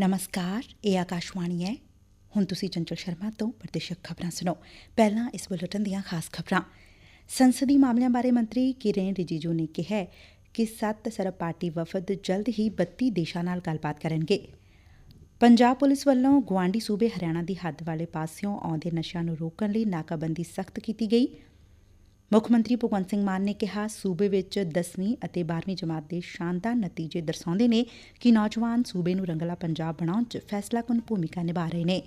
ਨਮਸਕਾਰ, ਇਹ ਆਕਾਸ਼ਵਾਣੀ ਹੈ। ਹੁਣ ਤੁਸੀਂ ਚੰਚਲ ਸ਼ਰਮਾ ਤੋਂ ਪ੍ਰਤੀਸ਼ਕ ਖਬਰਾਂ ਸੁਣੋ। ਪਹਿਲਾਂ ਇਸ ਬੁਲੇਟਿਨ ਦੀਆਂ ਖਾਸ ਖਬਰਾਂ। ਸੰਸਦੀ ਮਾਮਲਿਆਂ ਬਾਰੇ ਮੰਤਰੀ ਕਿਰਨ ਰਿਜੀਜੂ ਨੇ ਕਿਹਾ ਕਿ ਸੱਤ ਸਰਬ ਪਾਰਟੀ ਵਫਦ ਜਲਦ ਹੀ 32 ਦੇਸ਼ਾਂ ਨਾਲ ਗੱਲਬਾਤ ਕਰਨਗੇ। ਪੰਜਾਬ ਪੁਲਿਸ ਵੱਲੋਂ ਗੁਆਂਢੀ ਸੂਬੇ ਹਰਿਆਣਾ ਦੀ ਹੱਦ ਵਾਲੇ ਪਾਸਿਓਂ ਆਉਂਦੇ ਨਸ਼ਿਆਂ ਨੂੰ ਰੋਕਣ ਲਈ ਨਾਕਾਬੰਦੀ ਸਖਤ ਕੀਤੀ ਗਈ। ਮੁੱਖ ਮੰਤਰੀ ਭਗਵੰਤ ਸਿੰਘ ਮਾਨ ਨੇ ਕਿਹਾ, ਸੂਬੇ ਵਿਚ 10ਵੀਂ ਅਤੇ 12ਵੀਂ ਜਮਾਤ ਦੇ ਸ਼ਾਨਦਾਰ ਨਤੀਜੇ ਦਰਸਾਉਂਦੇ ਨੇ ਕਿ ਨੌਜਵਾਨ ਸੂਬੇ ਨੂੰ ਰੰਗਲਾ ਪੰਜਾਬ ਬਣਾਉਣ 'ਚ ਫੈਸਲਾਕੁਨ ਭੂਮਿਕਾ ਨਿਭਾ ਰਹੇ ਨੇ।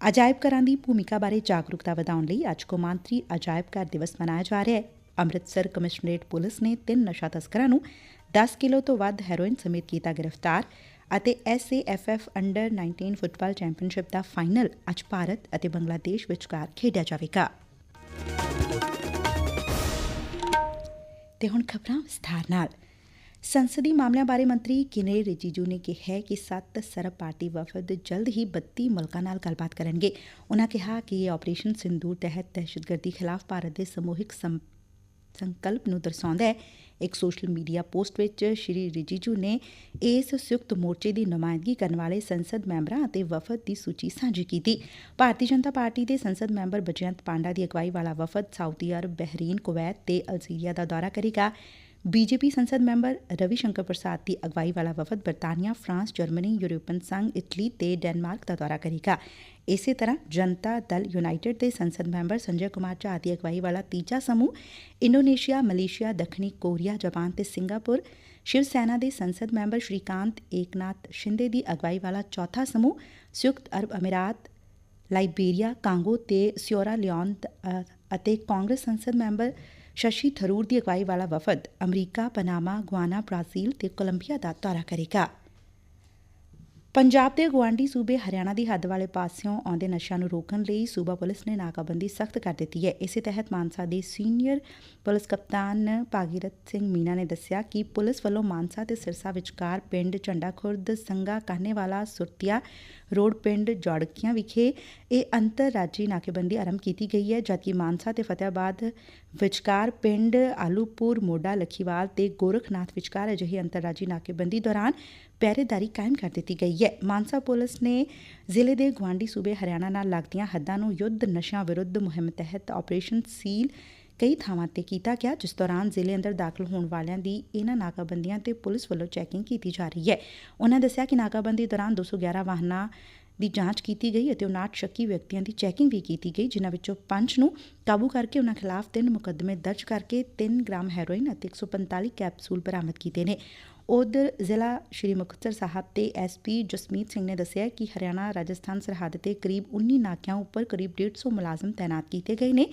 ਅਜਾਇਬ ਘਰਾਂ ਦੀ ਭੂਮਿਕਾ ਬਾਰੇ ਜਾਗਰੂਕਤਾ ਵਧਾਉਣ ਲਈ ਅੱਜ ਕੌਮਾਂਤਰੀ ਅਜਾਇਬ ਘਰ ਦਿਵਸ ਮਨਾਇਆ ਜਾ ਰਿਹਾ ਹੈ। ਅੰਮ੍ਰਿਤਸਰ ਕਮਿਸ਼ਨਰੇਟ ਪੁਲਿਸ ਨੇ ਤਿੰਨ ਨਸ਼ਾ ਤਸਕਰਾਂ ਨੂੰ 10 ਕਿਲੋ ਤੋਂ ਵੱਧ ਹੈਰੋਇਨ ਸਮੇਤ ਕੀਤਾ ਗ੍ਰਿਫਤਾਰ ਅਤੇ S A F F under 19 football championship the final ਅੱਜ ਭਾਰਤ ਅਤੇ ਬੰਗਲਾਦੇਸ਼ ਵਿਚਕਾਰ ਖੇਡਿਆ ਜਾਵੇਗਾ। ਤੇ ਹੁਣ ਖਬਰਾਂ ਵਿਸਥਾਰ ਨਾਲ। ਸੰਸਦੀ ਮਾਮਲਿਆਂ ਬਾਰੇ ਮੰਤਰੀ ਕਿਨੇ ਰਿਜੀਜੂ ਨੇ ਕਿਹਾ ਕਿ ਸੱਤ ਸਰਬ ਪਾਰਟੀ ਵਫਦ ਜਲਦ ਹੀ 32 ਮੁਲਕਾਂ ਨਾਲ ਗੱਲਬਾਤ ਕਰਨਗੇ। ਉਨ੍ਹਾਂ ਕਿਹਾ ਕਿ ਇਹ ਆਪਰੇਸ਼ਨ ਸਿੰਦੂਰ ਤਹਿਤ ਦਹਿਸ਼ਤਗਰਦੀ ਖਿਲਾਫ ਭਾਰਤ ਦੇ ਸਮੂਹਿਕ ਸੰਕਲਪ ਨੂੰ ਦਰਸਾਉਂਦਾ ਹੈ। ਇੱਕ ਸੋਸ਼ਲ ਮੀਡੀਆ ਪੋਸਟ ਵਿੱਚ ਸ਼੍ਰੀ ਰਿਜੀਜੂ ਨੇ ਇਸ ਸੰਯੁਕਤ ਮੋਰਚੇ ਦੀ ਨੁਮਾਇੰਦਗੀ ਕਰਨ ਵਾਲੇ ਸੰਸਦ ਮੈਂਬਰਾਂ ਅਤੇ ਵਫਦ ਦੀ ਸੂਚੀ ਸਾਂਝੀ ਕੀਤੀ। ਭਾਰਤੀ ਜਨਤਾ ਪਾਰਟੀ ਦੇ ਸੰਸਦ ਮੈਂਬਰ ਬਜਯੰਤ ਪਾਂਡਾ ਦੀ ਅਗਵਾਈ ਵਾਲਾ ਵਫਦ ਸਾਊਦੀ ਅਰਬ, ਬਹਿਰੀਨ, ਕੁਵੈਤ ਤੇ ਅਲਜੀਰੀਆ ਦਾ ਦੌਰਾ ਕਰੇਗਾ। ਬੀਜੇਪੀ ਸੰਸਦ ਮੈਂਬਰ ਰਵੀ ਸ਼ੰਕਰ ਪ੍ਰਸਾਦ ਦੀ ਅਗਵਾਈ ਵਾਲਾ ਵਫਦ ਬਰਤਾਨੀਆ, ਫਰਾਂਸ, ਜਰਮਨੀ, ਯੂਰਪੀਅਨ ਸੰਘ, ਇਟਲੀ ਤੇ ਡੈਨਮਾਰਕ ਦਾ ਦੌਰਾ ਕਰੇਗਾ। ਇਸੇ ਤਰ੍ਹਾਂ ਜਨਤਾ ਦਲ ਯੂਨਾਈਟਿਡ ਦੇ ਸੰਸਦ ਮੈਂਬਰ ਸੰਜੇ ਕੁਮਾਰ ਝਾ ਦੀ ਅਗਵਾਈ ਵਾਲਾ ਤੀਜਾ ਸਮੂਹ ਇੰਡੋਨੇਸ਼ੀਆ, ਮਲੇਸ਼ੀਆ, ਦੱਖਣੀ ਕੋਰੀਆ, ਜਾਪਾਨ ਤੇ ਸਿੰਗਾਪੁਰ, ਸ਼ਿਵ ਸੈਨਾ ਦੇ ਸੰਸਦ ਮੈਂਬਰ ਸ਼੍ਰੀਕਾਂਤ ਏਕਨਾਥ ਸ਼ਿੰਦੇ ਦੀ ਅਗਵਾਈ ਵਾਲਾ ਚੌਥਾ ਸਮੂਹ ਸੰਯੁਕਤ ਅਰਬ ਅਮੀਰਾਤ ਲਾਈਬੇਰੀਆ ਕਾਂਗੋ ਤੇ ਸਿਓਰਾ ਲਿਓਨ ਅਤੇ ਕਾਂਗਰਸ ਸੰਸਦ ਮੈਂਬਰ ਸ਼ਸ਼ੀ ਥਰੂਰ ਦੀ ਅਗਵਾਈ ਵਾਲਾ ਵਫਦ ਅਮਰੀਕਾ, ਪਨਾਮਾ, ਗੁਆਨਾ, ਬ੍ਰਾਜ਼ੀਲ ਤੇ ਕੋਲੰਬੀਆ ਦਾ ਦੌਰਾ ਕਰੇਗਾ। ਪੰਜਾਬ ਦੇ ਗਵਾਂਢੀ ਸੂਬੇ ਹਰਿਆਣਾ ਦੀ ਹੱਦ ਵਾਲੇ ਪਾਸਿਓਂ ਆਉਂਦੇ ਨਸ਼ਿਆਂ ਨੂੰ ਰੋਕਣ ਲਈ ਸੂਬਾ ਪੁਲਿਸ ਨੇ ਨਾਕਾਬੰਦੀ ਸਖਤ ਕਰ ਦਿੱਤੀ ਹੈ। ਇਸੇ ਤਹਿਤ ਮਾਨਸਾ ਦੇ ਸੀਨੀਅਰ ਪੁਲਿਸ ਕਪਤਾਨ ਭਾਗੀਰਥ ਸਿੰਘ ਮੀਨਾ ਨੇ ਦੱਸਿਆ ਕਿ ਪੁਲਿਸ ਵੱਲੋਂ ਮਾਨਸਾ ਤੇ ਸਿਰਸਾ ਵਿਚਕਾਰ ਪਿੰਡ ਝੰਡਾ ਖੁਰਦ ਸੰਗਾ ਕਾਹਨੇਵਾਲਾ, ਸੁਰਤੀਆ ਰੋਡ ਪਿੰਡ ਜੋੜਕੀਆਂ ਵਿਖੇ ਇਹ ਅੰਤਰਰਾਜੀ ਨਾਕੇਬੰਦੀ ਆਰੰਭ ਕੀਤੀ ਗਈ ਹੈ, ਜਦਕਿ ਮਾਨਸਾ ਤੇ ਫਤਿਆਬਾਦ ਵਿਚਕਾਰ ਪਿੰਡ ਆਲੂਪੁਰ ਮੋਡਾ ਲਖੀਵਾਲ ਤੇ ਗੋਰਖਨਾਥ ਵਿਚਕਾਰ ਅਜਿਹੀ ਅੰਤਰਰਾਜੀ ਨਾਕੇਬੰਦੀ ਦੌਰਾਨ ਪਹਿਰੇਦਾਰੀ ਕਾਇਮ ਕਰ ਦਿੱਤੀ ਗਈ ਹੈ। ਮਾਨਸਾ ਪੁਲਿਸ ਨੇ ਜ਼ਿਲ੍ਹੇ ਦੇ ਗਵਾਂਢੀ ਸੂਬੇ ਹਰਿਆਣਾ ਨਾਲ ਲੱਗਦੀਆਂ ਹੱਦਾਂ ਨੂੰ ਯੁੱਧ ਨਸ਼ਿਆਂ ਵਿਰੁੱਧ ਮੁਹਿੰਮ ਤਹਿਤ ਆਪਰੇਸ਼ਨ ਸੀਲ ਕਈ ਥਾਵਾਂ ਤੇ ਕੀਤਾ ਗਿਆ, ਜਿਸ ਦੌਰਾਨ ਜ਼ਿਲ੍ਹੇ ਅੰਦਰ ਦਾਖਲ ਹੋਣ ਵਾਲਿਆਂ ਦੀ ਇਹਨਾਂ ਨਾਕਾਬੰਦੀਆਂ ਤੇ ਪੁਲਿਸ ਵੱਲੋਂ ਚੈਕਿੰਗ ਕੀਤੀ ਜਾ ਰਹੀ ਹੈ। ਉਹਨਾਂ ਦੱਸਿਆ ਕਿ ਨਾਕਾਬੰਦੀ ਦੌਰਾਨ 211 ਵਾਹਨਾਂ ਦੀ ਜਾਂਚ ਕੀਤੀ ਗਈ ਅਤੇ 59 ਸ਼ੱਕੀ ਵਿਅਕਤੀਆਂ ਦੀ ਚੈਕਿੰਗ ਵੀ ਕੀਤੀ ਗਈ, ਜਿਨ੍ਹਾਂ ਵਿੱਚੋਂ 5 ਨੂੰ ਕਾਬੂ ਕਰਕੇ ਉਹਨਾਂ ਖਿਲਾਫ ਤਿੰਨ ਮੁਕੱਦਮੇ ਦਰਜ ਕਰਕੇ 3 ਗ੍ਰਾਮ ਹੈਰੋਇਨ ਅਤੇ 145 ਕੈਪਸੂਲ ਬਰਾਮਦ ਕੀਤੇ ਨੇ। ਉਧਰ ਜ਼ਿਲ੍ਹਾ ਸ਼੍ਰੀ ਮੁਕਤਸਰ ਸਾਹਿਬ ਤੇ ਐਸਪੀ ਜਸਮੀਤ ਸਿੰਘ ਨੇ ਦੱਸਿਆ ਕਿ ਹਰਿਆਣਾ, ਰਾਜਸਥਾਨ ਸਰਹੱਦ ਤੇ ਕਰੀਬ 19 ਨਾਕਿਆਂ ਉੱਪਰ ਕਰੀਬ 150 ਮੁਲਾਜ਼ਮ ਤਾਇਨਾਤ ਕੀਤੇ ਗਏ ਨੇ।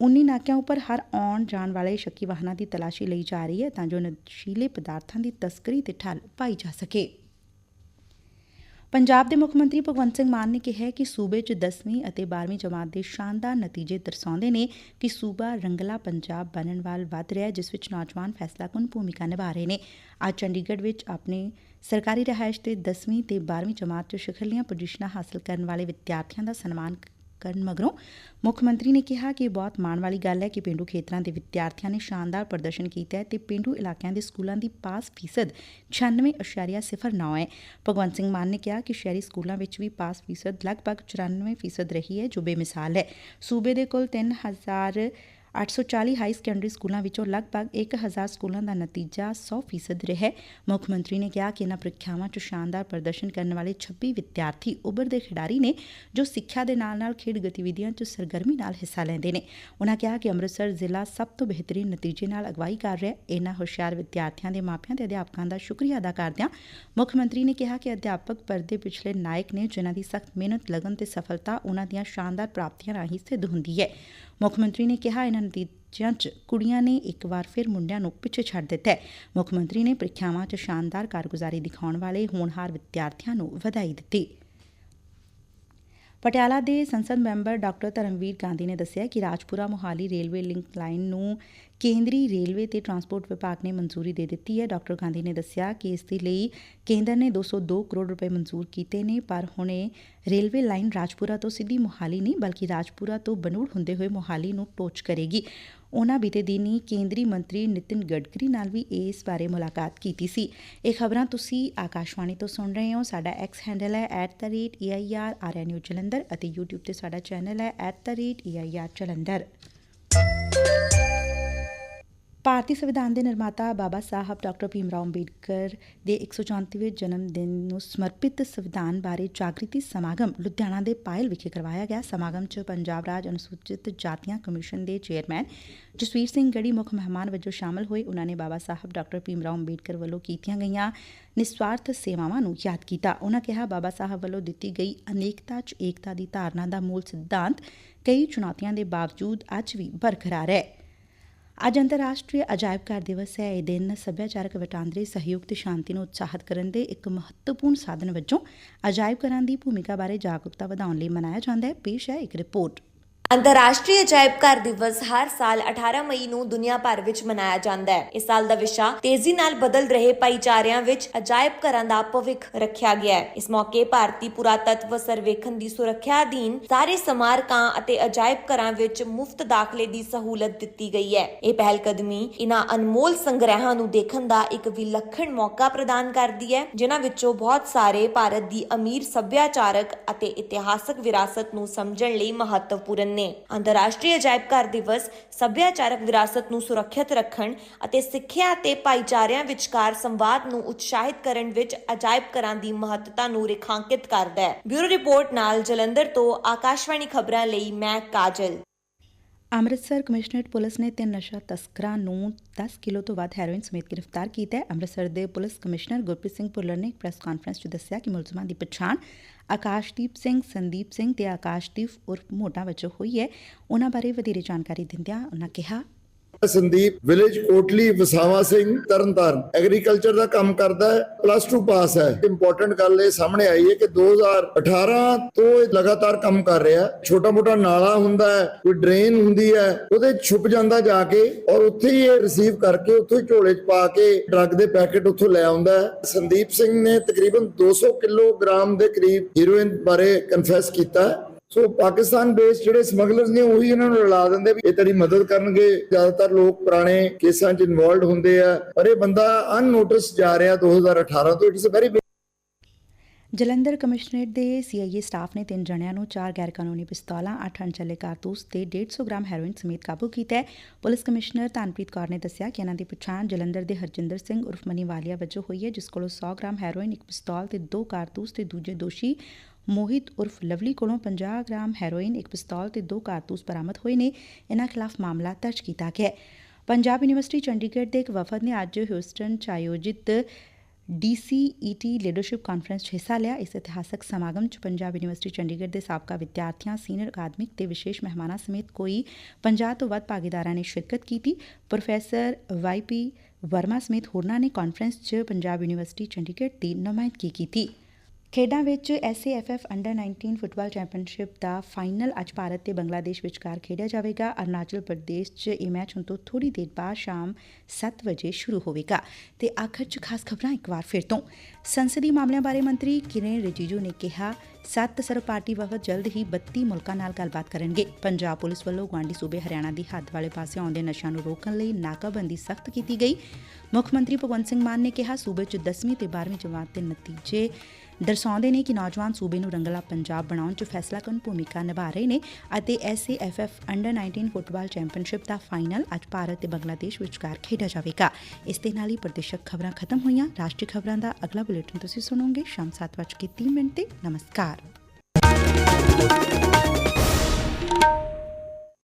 19 ਨਾਕਿਆਂ ਉੱਪਰ ਹਰ ਆਉਣ ਜਾਣ ਵਾਲੇ ਸ਼ੱਕੀ ਵਾਹਨਾਂ ਦੀ ਤਲਾਸ਼ੀ ਲਈ ਜਾ ਰਹੀ ਹੈ ਤਾਂ ਜੋ ਨਸ਼ੀਲੇ ਪਦਾਰਥਾਂ ਦੀ ਤਸਕਰੀ ਤੇ ਠੱਲ ਪਾਈ ਜਾ ਸਕੇ। ਪੰਜਾਬ ਦੇ ਮੁੱਖ ਮੰਤਰੀ ਭਗਵੰਤ ਸਿੰਘ ਮਾਨ ਨੇ ਕਿਹਾ ਕਿ ਸੂਬੇ 'ਚ 10ਵੀਂ ਅਤੇ 12ਵੀਂ ਜਮਾਤ ਦੇ ਸ਼ਾਨਦਾਰ ਨਤੀਜੇ ਦਰਸਾਉਂਦੇ ਨੇ ਕਿ ਸੂਬਾ ਰੰਗਲਾ ਪੰਜਾਬ ਬਣਨ ਵੱਲ ਵਧ ਰਿਹਾ ਜਿਸ ਵਿੱਚ ਨੌਜਵਾਨ ਫੈਸਲਾਕੁਨ ਭੂਮਿਕਾ ਨਿਭਾ ਰਹੇ ਨੇ। ਅੱਜ ਚੰਡੀਗੜ੍ਹ ਵਿੱਚ ਆਪਣੇ ਸਰਕਾਰੀ ਰਿਹਾਇਸ਼ ਤੇ 10ਵੀਂ ਤੇ 12ਵੀਂ ਜਮਾਤ 'ਚ ਸਿਖਰਲੀਆਂ ਪੋਜੀਸ਼ਨਾਂ ਹਾਸਲ ਕਰਨ ਵਾਲੇ ਵਿਦਿਆਰਥੀਆਂ ਦਾ ਸਨਮਾਨ ਕਰਨ ਮਗਰੋਂ ਮੁੱਖ ਮੰਤਰੀ ਨੇ ਕਿਹਾ ਕਿ ਇਹ ਬਹੁਤ ਮਾਣ ਵਾਲੀ ਗੱਲ ਹੈ ਕਿ ਪਿੰਡੂ ਖੇਤਰਾਂ ਦੇ ਵਿਦਿਆਰਥੀਆਂ ਨੇ ਸ਼ਾਨਦਾਰ ਪ੍ਰਦਰਸ਼ਨ ਕੀਤਾ ਹੈ ਤੇ ਪਿੰਡੂ ਇਲਾਕਿਆਂ ਦੇ ਸਕੂਲਾਂ ਦੀ ਪਾਸ ਫੀਸਦ 96.09 ਹੈ। ਭਗਵੰਤ ਸਿੰਘ ਮਾਨ ਨੇ ਕਿਹਾ ਕਿ ਸ਼ਹਿਰੀ ਸਕੂਲਾਂ ਵਿੱਚ ਵੀ ਪਾਸ ਫੀਸਦ ਲਗਭਗ 94% ਰਹੀ ਹੈ, ਜੋ ਬੇਮਿਸਾਲ ਹੈ। ਸੂਬੇ ਦੇ ਕੁੱਲ 3000 840 ਹਾਈ ਸੈਕੰਡਰੀ ਸਕੂਲਾਂ ਵਿੱਚੋਂ ਲਗਭਗ 1000 ਸਕੂਲਾਂ ਦਾ ਨਤੀਜਾ 100% ਰਿਹਾ ਮੁੱਖ ਮੰਤਰੀ ਨੇ ਕਿਹਾ ਕਿ ਇਹਨਾਂ ਪ੍ਰੀਖਿਆਵਾਂ 'ਚ ਸ਼ਾਨਦਾਰ ਪ੍ਰਦਰਸ਼ਨ ਕਰਨ ਵਾਲੇ 26 ਵਿਦਿਆਰਥੀ ਉਭਰਦੇ ਖਿਡਾਰੀ ਨੇ ਜੋ ਸਿੱਖਿਆ ਦੇ ਨਾਲ-ਨਾਲ ਖੇਡ ਗਤੀਵਿਧੀਆਂ 'ਚ ਸਰਗਰਮੀ ਨਾਲ ਹਿੱਸਾ ਲੈਂਦੇ ਨੇ। ਉਹਨਾਂ ਕਿਹਾ ਕਿ ਅੰਮ੍ਰਿਤਸਰ ਜ਼ਿਲ੍ਹਾ ਸਭ ਤੋਂ ਬਿਹਤਰੀਨ ਨਤੀਜੇ ਨਾਲ ਅਗਵਾਈ ਕਰ ਰਿਹਾ ਇਹਨਾਂ ਹੁਸ਼ਿਆਰ ਵਿਦਿਆਰਥੀਆਂ ਦੇ ਮਾਪਿਆਂ ਤੇ ਅਧਿਆਪਕਾਂ ਦਾ ਸ਼ੁਕਰੀਆ ਅਦਾ ਕਰਦਿਆਂ ਮੁੱਖ ਮੰਤਰੀ ਨੇ ਕਿਹਾ ਕਿ ਅਧਿਆਪਕ ਪਰਦੇ ਪਿਛਲੇ ਨਾਇਕ ਨੇ ਜਿਨ੍ਹਾਂ ਦੀ ਸਖਤ ਮਿਹਨਤ, ਲਗਨ ਤੇ ਸਫਲਤਾ ਉਹਨਾਂ ਦੀਆਂ ਸ਼ਾਨਦਾਰ ਪ੍ਰਾਪਤੀਆਂ ਰਾਹੀਂ ਸਿੱਧ ਹੁੰਦੀ ਹੈ। ਮੁੱਖ ਮੰਤਰੀ ਨੇ ਕਿਹਾ ਇਹਨਾਂ ਨਤੀਜਿਆਂ 'ਚ ਕੁੜੀਆਂ ਨੇ ਇੱਕ ਵਾਰ ਫਿਰ ਮੁੰਡਿਆਂ ਨੂੰ ਪਿੱਛੇ ਛੱਡ ਦਿੱਤਾ ਹੈ। ਮੁੱਖ ਮੰਤਰੀ ਨੇ ਪ੍ਰੀਖਿਆਵਾਂ 'ਚ ਸ਼ਾਨਦਾਰ ਕਾਰਗੁਜ਼ਾਰੀ ਦਿਖਾਉਣ ਵਾਲੇ ਹੋਣਹਾਰ ਵਿਦਿਆਰਥੀਆਂ ਨੂੰ ਵਧਾਈ ਦਿੱਤੀ। ਪਟਿਆਲਾ ਦੇ ਸੰਸਦ ਮੈਂਬਰ ਡਾਕਟਰ ਧਰਮਵੀਰ ਗਾਂਧੀ ਨੇ ਦੱਸਿਆ ਕਿ Rajpura Mohali railway link line ਨੂੰ ਕੇਂਦਰੀ ਰੇਲਵੇ ਤੇ ਟਰਾਂਸਪੋਰਟ ਵਿਭਾਗ ਨੇ ਮਨਜ਼ੂਰੀ ਦੇ ਦਿੱਤੀ ਹੈ। ਡਾਕਟਰ ਗਾਂਧੀ ਨੇ ਦੱਸਿਆ ਕਿ ਇਸ ਦੇ ਲਈ ਕੇਂਦਰ ਨੇ 202 ਕਰੋੜ ਰੁਪਏ ਮਨਜ਼ੂਰ ਕੀਤੇ ਨੇ, ਪਰ ਹੁਣੇ ਰੇਲਵੇ ਲਾਈਨ ਰਾਜਪੁਰਾ ਤੋਂ ਸਿੱਧੀ ਮੋਹਾਲੀ ਨਹੀਂ, ਬਲਕਿ ਰਾਜਪੁਰਾ ਤੋਂ ਬਨੂੜ ਹੁੰਦੇ ਹੋਏ ਮੋਹਾਲੀ ਨੂੰ ਟੋਚ ਕਰੇਗੀ। ਉਨ੍ਹਾਂ ਬੀਤੇ ਦਿਨੀ ਕੇਂਦਰੀ ਮੰਤਰੀ ਨਿਤਿਨ ਗਡਕਰੀ ਨਾਲ ਵੀ ਇਸ ਬਾਰੇ ਮੁਲਾਕਾਤ ਕੀਤੀ ਸੀ। ਇਹ ਖਬਰਾਂ ਤੁਸੀਂ ਆਕਾਸ਼ਵਾਣੀ ਤੋਂ ਸੁਣ ਰਹੇ ਹੋ। ਸਾਡਾ ਐਕਸ ਹੈਂਡਲ ਹੈ @air ਜਲੰਧਰ ਅਤੇ YouTube ਤੇ ਸਾਡਾ ਚੈਨਲ ਹੈ @air ਜਲੰਧਰ। ਭਾਰਤੀ ਸੰਵਿਧਾਨ ਦੇ ਨਿਰਮਾਤਾ ਬਾਬਾ ਸਾਹਿਬ ਡਾਕਟਰ ਭੀਮ ਰਾਓ ਅੰਬੇਡਕਰ ਦੇ 134ਵੇਂ ਜਨਮ ਦਿਨ ਨੂੰ ਸਮਰਪਿਤ ਸੰਵਿਧਾਨ ਬਾਰੇ ਜਾਗ੍ਰਿਤੀ ਸਮਾਗਮ ਲੁਧਿਆਣਾ ਦੇ ਪਾਇਲ ਵਿਖੇ ਕਰਵਾਇਆ ਗਿਆ। ਸਮਾਗਮ 'ਚ ਪੰਜਾਬ ਰਾਜ ਅਨੁਸੂਚਿਤ ਜਾਤੀਆਂ ਕਮਿਸ਼ਨ ਦੇ ਚੇਅਰਮੈਨ ਜਸਵੀਰ ਸਿੰਘ ਗੜੀ ਮੁੱਖ ਮਹਿਮਾਨ ਵਜੋਂ ਸ਼ਾਮਲ ਹੋਏ। ਉਹਨਾਂ ਨੇ ਬਾਬਾ ਸਾਹਿਬ ਡਾਕਟਰ ਭੀਮਰਾਓ ਅੰਬੇਡਕਰ ਵੱਲੋਂ ਕੀਤੀਆਂ ਗਈਆਂ ਨਿਸਵਾਰਥ ਸੇਵਾਵਾਂ ਨੂੰ ਯਾਦ ਕੀਤਾ। ਉਹਨਾਂ ਕਿਹਾ, ਬਾਬਾ ਸਾਹਿਬ ਵੱਲੋਂ ਦਿੱਤੀ ਗਈ ਅਨੇਕਤਾ 'ਚ ਏਕਤਾ ਦੀ ਧਾਰਨਾ ਦਾ ਮੂਲ ਸਿਧਾਂਤ ਕਈ ਚੁਣੌਤੀਆਂ ਦੇ ਬਾਵਜੂਦ ਅੱਜ ਵੀ ਬਰਕਰਾਰ ਹੈ। ਅੱਜ ਅੰਤਰਰਾਸ਼ਟਰੀ ਅਜਾਇਬ ਘਰ ਦਿਵਸ ਹੈ। ਇਹ ਦਿਨ ਸੱਭਿਆਚਾਰਕ ਵਟਾਂਦਰੇ ਸਹਿਯੋਗ ਤੇ ਸ਼ਾਂਤੀ ਨੂੰ ਉਤਸ਼ਾਹਿਤ ਕਰਨ ਦੇ ਇੱਕ ਮਹੱਤਵਪੂਰਨ ਸਾਧਨ ਵਜੋਂ ਅਜਾਇਬ ਘਰਾਂ ਦੀ ਭੂਮਿਕਾ ਬਾਰੇ ਜਾਗਰੂਕਤਾ ਵਧਾਉਣ ਲਈ ਮਨਾਇਆ ਜਾਂਦਾ ਹੈ। ਪੇਸ਼ ਹੈ ਇੱਕ ਰਿਪੋਰਟ। ਅੰਤਰਰਾਸ਼ਟਰੀ ਅਜਾਇਬ ਘਰ ਦਿਵਸ ਹਰ ਸਾਲ 18 ਮਈ ਨੂੰ ਦੁਨੀਆ ਭਰ ਵਿੱਚ ਮਨਾਇਆ ਜਾਂਦਾ ਹੈ। ਇਸ ਸਾਲ ਦਾ ਵਿਸ਼ਾ ਤੇਜ਼ੀ ਨਾਲ ਬਦਲ ਰਹੇ ਭਾਈਚਾਰਿਆਂ ਵਿੱਚ ਅਜਾਇਬ ਘਰਾਂ ਦਾ ਭਵਿੱਖ ਰੱਖਿਆ ਗਿਆ ਹੈ। ਇਸ ਮੌਕੇ ਭਾਰਤੀ ਪੁਰਾਤੱਤਵ ਸਰਵੇਖਣ ਦੀ ਸੁਰੱਖਿਆ ਅਧੀਨ ਸਾਰੇ ਸਮਾਰਕਾਂ ਅਤੇ ਅਜਾਇਬ ਘਰਾਂ ਵਿੱਚ ਮੁਫਤ ਦਾਖਲੇ ਦੀ ਸਹੂਲਤ ਦਿੱਤੀ ਗਈ ਹੈ। ਇਹ ਪਹਿਲ ਕਦਮੀ ਇਹਨਾਂ ਅਨਮੋਲ ਸੰਗ੍ਰਹਿਾਂ ਨੂੰ ਦੇਖਣ ਦਾ ਇੱਕ ਵਿਲੱਖਣ ਮੌਕਾ ਪ੍ਰਦਾਨ ਕਰਦੀ ਹੈ, ਜਿਨ੍ਹਾਂ ਵਿੱਚੋਂ ਬਹੁਤ ਸਾਰੇ ਭਾਰਤ ਦੀ ਅਮੀਰ ਸੱਭਿਆਚਾਰਕ ਅਤੇ ਇਤਿਹਾਸਕ ਵਿਰਾਸਤ ਨੂੰ ਸਮਝਣ ਲਈ ਮਹੱਤਵਪੂਰਨ ਨੇ। ਅੰਤਰਰਾਸ਼ਟਰੀ ਅਜਾਇਬ ਘਰ ਦਿਵਸ ਸੱਭਿਆਚਾਰਕ ਵਿਰਾਸਤ ਨੂੰ ਸੁਰੱਖਿਅਤ ਰੱਖਣ ਅਤੇ ਸਿੱਖਿਆ ਤੇ ਭਾਈਚਾਰਿਆਂ ਵਿਚਕਾਰ ਸੰਵਾਦ ਨੂੰ ਉਤਸ਼ਾਹਿਤ ਕਰਨ ਵਿੱਚ ਅਜਾਇਬ ਘਰਾਂ ਦੀ ਮਹੱਤਤਾ ਨੂੰ ਰੇਖਾਂਕਿਤ ਕਰਦਾ ਹੈ। ਬਿਊਰੋ ਰਿਪੋਰਟ ਨਾਲ ਜਲੰਧਰ ਤੋਂ ਆਕਾਸ਼ਵਾਣੀ ਖਬਰਾਂ ਲਈ ਮੈਂ ਕਾਜਲ। ਅੰਮ੍ਰਿਤਸਰ ਕਮਿਸ਼ਨਰੇਟ ਪੁਲਿਸ ਨੇ ਤਿੰਨ ਨਸ਼ਾ ਤਸਕਰਾਂ ਨੂੰ 10 ਕਿਲੋ ਤੋਂ ਵੱਧ ਹੈਰੋਇਨ ਸਮੇਤ ਗ੍ਰਿਫਤਾਰ ਕੀਤਾ ਹੈ। ਅੰਮ੍ਰਿਤਸਰ ਦੇ ਪੁਲਿਸ ਕਮਿਸ਼ਨਰ ਗੁਰਪ੍ਰੀਤ ਸਿੰਘ ਭੁੱਲਰ ਨੇ ਇੱਕ ਪ੍ਰੈਸ ਕਾਨਫਰੰਸ 'ਚ ਦੱਸਿਆ ਕਿ ਮੁਲਜ਼ਮਾਂ ਦੀ ਪਛਾਣ ਆਕਾਸ਼ਦੀਪ ਸਿੰਘ, ਸੰਦੀਪ ਸਿੰਘ ਤੇ ਆਕਾਸ਼ਦੀਪ ਉਰਫ ਮੋਟਾ ਵਜੋਂ ਹੋਈ ਹੈ। ਉਹਨਾਂ ਬਾਰੇ ਵਧੇਰੇ ਜਾਣਕਾਰੀ ਦਿੰਦਿਆਂ ਉਹਨਾਂ ਕਿਹਾ ਸੰਦੀਪ ਵਿਲੇਜ ਕੋਟਲੀ, ਵਸਾਵਾ ਸਿੰਘ, ਤਰਨਤਾਰਨ। ਐਗਰੀਕਲਚਰ ਦਾ ਕੰਮ ਕਰਦਾ ਹੈ ਪਲੱਸ 2 ਪਾਸ ਹੈ। ਇੰਪੋਰਟੈਂਟ ਗੱਲ ਇਹ ਸਾਹਮਣੇ ਆਈ ਹੈ ਕਿ 2018 ਤੋਂ ਇਹ ਲਗਾਤਾਰ ਕੰਮ ਕਰ ਰਿਹਾ ਛੋਟਾ ਮੋਟਾ ਨਾਲਾ ਹੁੰਦਾ ਹੈ, ਕੋਈ ਡਰੇਨ ਹੁੰਦੀ ਹੈ, ਉਹਦੇ ਛੁਪ ਜਾਂਦਾ ਜਾ ਕੇ ਔਰ ਉੱਥੇ ਹੀ ਇਹ ਰਿਸੀਵ ਕਰਕੇ ਉੱਥੇ ਹੀ ਝੋਲੇ 'ਚ ਪਾ ਕੇ ਡਰੱਗ ਦੇ ਪੈਕੇਟ ਉੱਥੋਂ ਲੈ ਆਉਂਦਾ ਹੈ। ਸੰਦੀਪ ਸਿੰਘ ਨੇ ਤਕਰੀਬਨ 200 ਕਿਲੋਗ੍ਰਾਮ ਦੇ ਕਰੀਬ ਹੀਰੋਇਨ ਬਾਰੇ ਕਨਫੈਸ ਕੀਤਾ ਸੋ ਪਾਕਿਸਤਾਨ ਬੇਸਡ ਜਿਹੜੇ ਸਮਗਲਰਸ ਨੇ ਉਹੀ ਇਹਨਾਂ ਨੂੰ ਰਲਾ ਦਿੰਦੇ ਵੀ ਇਹ ਤੇਰੀ ਮਦਦ ਕਰਨਗੇ। ਜ਼ਿਆਦਾਤਰ ਲੋਕ ਪੁਰਾਣੇ ਕੇਸਾਂ 'ਚ ਇਨਵੋਲਡ ਹੁੰਦੇ ਆ। ਪਰ ਇਹ ਬੰਦਾ ਅਨਨੋਟਿਸ ਜਾ ਰਿਹਾ 2018 ਤੋਂ ਇਟਸ ਵੈਰੀ ਜਲੰਧਰ ਕਮਿਸ਼ਨਰੇਟ ਦੇ ਸੀਆਈਏ ਸਟਾਫ ਨੇ ਤਿੰਨ ਜਣਿਆਂ ਨੂੰ ਚਾਰ ਗੈਰ ਕਾਨੂੰਨੀ ਪਿਸਤੌਲਾਂ 8 ਅਣਚੱਲੇ ਕਾਰਤੂਸ ਤੇ 150 ਗ੍ਰਾਮ ਹੈਰੋਇਨ ਸਮੇਤ ਕਾਬੂ ਕੀਤਾ ਹੈ। ਪੁਲਿਸ ਕਮਿਸ਼ਨਰ ਤਾਨਪ੍ਰੀਤ ਕੌਰ ਨੇ ਦੱਸਿਆ ਕਿ ਇਹਨਾਂ ਦੀ ਪਛਾਣ ਜਲੰਧਰ ਦੇ ਹਰਜਿੰਦਰ ਸਿੰਘ ਉਰਫ ਮਨੀ ਵਾਲੀਆ ਵਜੋਂ ਹੋਈ ਹੈ, ਜਿਸ ਕੋਲੋਂ 100 ਗ੍ਰਾਮ ਹੈਰੋਇਨ, ਇੱਕ ਪਿਸਤੌਲ ਤੇ ਦੋ ਕਾਰਤੂਸ ਤੇ ਦੂਜੇ ਦੋਸ਼ੀ ਮੋਹਿਤ ਉਰਫ ਲਵਲੀ ਕੋਲੋਂ 50 ਗ੍ਰਾਮ ਹੈਰੋਇਨ, ਇੱਕ ਪਿਸਤੌਲ ਤੇ ਦੋ ਕਾਰਤੂਸ ਬਰਾਮਦ ਹੋਏ ਨੇ। ਇਨ੍ਹਾਂ ਖਿਲਾਫ ਮਾਮਲਾ ਦਰਜ ਕੀਤਾ ਗਿਆ ਪੰਜਾਬ ਯੂਨੀਵਰਸਿਟੀ ਚੰਡੀਗੜ੍ਹ ਦੇ ਇੱਕ ਵਫਦ ਨੇ ਅੱਜ ਹਿਊਸਟਨ 'ਚ ਆਯੋਜਿਤ ਡੀਸੀਈਟੀ ਲੀਡਰਸ਼ਿਪ ਕਾਨਫਰੰਸ 'ਚ ਹਿੱਸਾ ਲਿਆ। ਇਸ ਇਤਿਹਾਸਕ ਸਮਾਗਮ 'ਚ ਪੰਜਾਬ ਯੂਨੀਵਰਸਿਟੀ ਚੰਡੀਗੜ੍ਹ ਦੇ ਸਾਬਕਾ ਵਿਦਿਆਰਥੀਆਂ, ਸੀਨੀਅਰ ਅਕਾਦਮਿਕ ਤੇ ਵਿਸ਼ੇਸ਼ ਮਹਿਮਾਨਾਂ ਸਮੇਤ ਕੋਈ 50 ਤੋਂ ਵੱਧ ਭਾਗੀਦਾਰਾਂ ਨੇ ਸ਼ਿਰਕਤ ਕੀਤੀ। ਪ੍ਰੋਫੈਸਰ ਵਾਈਪੀ ਵਰਮਾ ਸਮੇਤ ਹੋਰਨਾਂ ਨੇ ਕਾਨਫਰੰਸ 'ਚ ਪੰਜਾਬ ਯੂਨੀਵਰਸਿਟੀ ਚੰਡੀਗੜ੍ਹ ਦੀ ਨੁਮਾਇੰਦਗੀ ਕੀਤੀ। ਖੇਡਾਂ ਵਿੱਚ ਐਸਏਐਫਐਫ ਅੰਡਰ 19 ਫੁੱਟਬਾਲ ਚੈਂਪੀਅਨਸ਼ਿਪ ਦਾ ਫਾਈਨਲ ਅੱਜ ਭਾਰਤ ਤੇ ਬੰਗਲਾਦੇਸ਼ ਵਿਚਕਾਰ ਖੇਡਿਆ ਜਾਵੇਗਾ। ਅਰੁਣਾਚਲ ਪ੍ਰਦੇਸ਼ 'ਚ ਇਹ ਮੈਚ ਹੁਣ ਤੋਂ ਥੋੜੀ ਦੇਰ ਬਾਅਦ ਸ਼ਾਮ 7 ਵਜੇ ਸ਼ੁਰੂ ਹੋਵੇਗਾ। ਤੇ ਆਖਰ 'ਚ ਖਾਸ ਖਬਰਾਂ ਇੱਕ ਵਾਰ ਫਿਰ ਤੋਂ। ਸੰਸਦੀ ਮਾਮਲਿਆਂ ਬਾਰੇ ਮੰਤਰੀ ਕਿਰਨ ਰਿਜੀਜੂ ਨੇ ਕਿਹਾ, ਸੱਤ ਸਰਪਾਰਟੀ ਵਫਦ ਜਲਦ ਹੀ 32 ਮੁਲਕਾਂ ਨਾਲ ਗੱਲਬਾਤ ਕਰਨਗੇ। ਪੰਜਾਬ ਪੁਲਿਸ ਵੱਲੋਂ ਗੁਆਂਢੀ ਸੂਬੇ ਹਰਿਆਣਾ ਦੀ ਹੱਦ ਵਾਲੇ ਪਾਸੇ ਆਉਂਦੇ ਨਸ਼ਿਆਂ ਨੂੰ ਰੋਕਣ ਲਈ ਨਾਕਾਬੰਦੀ ਸਖਤ ਕੀਤੀ ਗਈ। ਮੁੱਖ ਮੰਤਰੀ ਭਗਵੰਤ ਸਿੰਘ ਮਾਨ ਨੇ ਕਿਹਾ, ਸੂਬੇ 'ਚ 10ਵੀਂ ਤੇ 12ਵੀਂ ਜਮਾਤ ਦੇ ਨਤੀਜੇ ਦਰਸਾਉਂਦੇ ਨੇ ਕਿ ਨੌਜਵਾਨ ਸੁਬੇ ਨੂੰ ਰੰਗਲਾ ਪੰਜਾਬ ਬਣਾਉਣ 'ਚ ਫੈਸਲਾਕੁਨ ਭੂਮਿਕਾ ਨਿਭਾ ਰਹੇ ਨੇ ਅਤੇ S A F F under 19 football championship the final ਅੱਜ ਭਾਰਤ ਤੇ ਬੰਗਲਾਦੇਸ਼ ਵਿਚਕਾਰ ਖੇਡਿਆ ਜਾਵੇਗਾ। ਇਸ ਦੇ ਨਾਲ ਹੀ ਪ੍ਰਦੇਸ਼ਕ ਖਬਰਾਂ ਖਤਮ ਹੋਈਆਂ। ਰਾਸ਼ਟਰੀ ਖਬਰਾਂ ਦਾ ਅਗਲਾ ਬੁਲੇਟਿਨ ਤੁਸੀਂ ਸੁਣੋਗੇ ਸ਼ਾਮ 7:30 ਮਿੰਟ ਤੇ। ਨਮਸਕਾਰ।